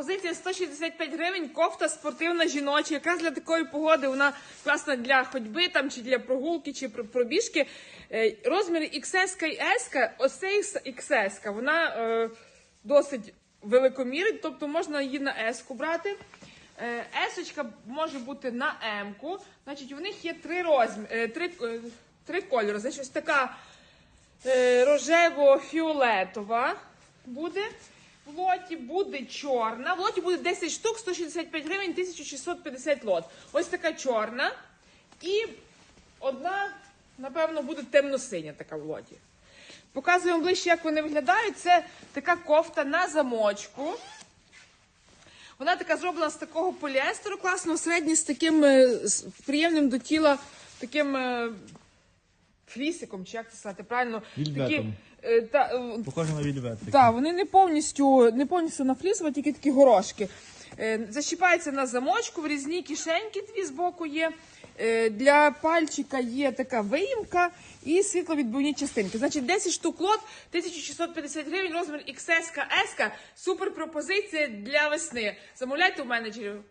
пропозиція 165 гривень, кофта спортивна жіноча. Якраз для такої погоди вона класна для ходьби там, чи для прогулки, чи пробіжки. Е, Розміри XS і S, ось цей XS, вона е, досить великомірна, тобто можна її на S брати. Е, Есочка може бути на М-ку. Значить, у них є три розміри, три, е, три кольори. Значить, ось така е, рожево-фіолетова буде в лоті, буде чорна. В лоті буде 10 штук, 165 гривень, 1650 лот. Ось така чорна. І одна, напевно, буде темно-синя така в лоті. Показуємо ближче, як вони виглядають. Це така кофта на замочку. Вона така зроблена з такого поліестеру класного, середній з таким е, з приємним до тіла, таким е, флісиком, чи як це сказати правильно? Вільветом. Такі, е, та, е, Похоже на так, вони не повністю, не повністю на флісово, тільки такі горошки. Е, Защіпається на замочку, в різні кишеньки дві збоку є. Е, Для пальчика є така виїмка і світловідбивні частинки. Значить, 10 штук лот, 1650 гривень, розмір XS, S. Супер пропозиція для весни. Замовляйте у менеджерів.